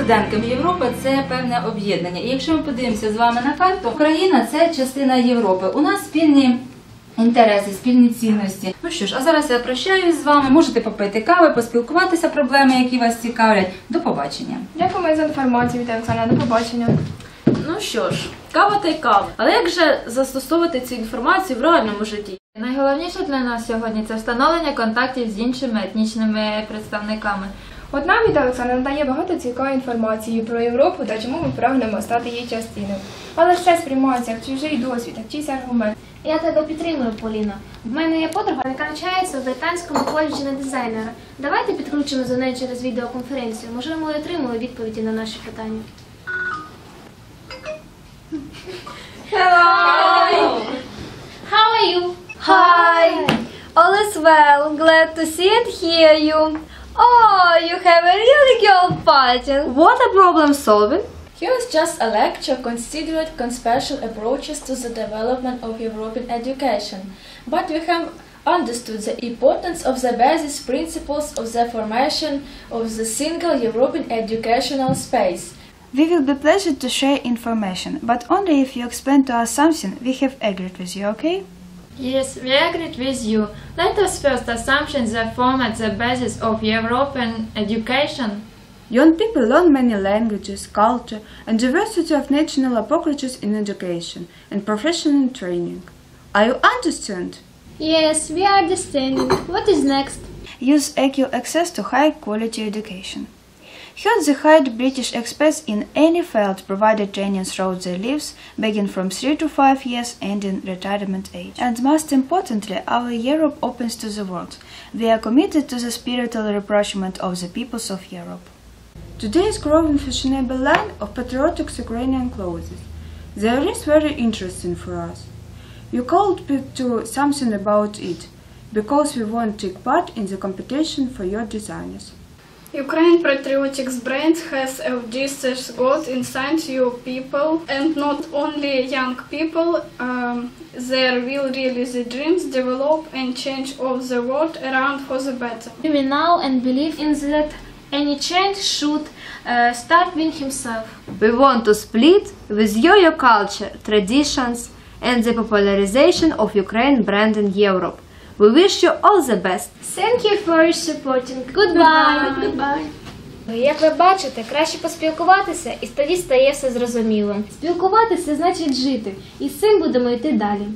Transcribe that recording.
студентки. Європа це певне об'єднання. І якщо ми подивимося з вами на карту, Україна це частина Європи. У нас спільні. Інтереси, спільні цінності. Ну що ж, а зараз я прощаюсь з вами. Можете попити кави, поспілкуватися проблеми, які вас цікавлять. До побачення. Дякуємо за інформацію, Віталій Оксана. До побачення. Ну що ж, кава та й кава. Але як же застосовувати цю інформацію в реальному житті? Найголовніше для нас сьогодні це встановлення контактів з іншими етнічними представниками. От нам Віталій Оксана надає багато цікавої інформації про Європу та чому ми прагнемо стати її частиною. Але все сприймається як чужий досвід, як чийсь аргумент. Я тебе підтримую, Поліно. В мене є подруга, яка навчається в британському коледжі на дизайнера. Давайте підключимо до неї через відеоконференцію. Можливо, ми отримали відповіді на наші питання. How are you? Hi. All is well. Glad to see and hear you. Oh, you have a really girl party. What a problem solving. Here is just a lecture considered conspecial approaches to the development of European education. But we have understood the importance of the basis principles of the formation of the single European educational space. We will be pleased to share information, but only if you explain to us something we have agreed with you, okay? Yes, we agreed with you. Let us first assumptions that form at the basis of European education. Young people learn many languages, culture, and diversity of national approaches in education and professional training. Are you understand? Yes, we are understanding. What is next? Use equal access to high quality education. Here the hired British experts in any field provided training throughout their lives, beginning from 3 to 5 years ending retirement age. And most importantly, our Europe opens to the world. We are committed to the spiritual rapprochement of the peoples of Europe. Today is growing fashionable line of patriotic Ukrainian clothes. There is very interesting for us. You called me to something about it because we want to take part in the competition for your designers. Ukraine Patriotics brand has a Jesus God inside you people and not only young people. Um, there will really the dreams develop and change of the world around for the better. We know and believe in that any change should uh, start with himself. We want to split with you your culture, traditions, and the popularization of Ukraine brand in Europe. We wish you all the best. Thank you for supporting. Goodbye. Goodbye. Як ви бачите, краще поспілкуватися, і тоді стає все зрозумілим. Спілкуватися значить жити, і з цим будемо йти далі.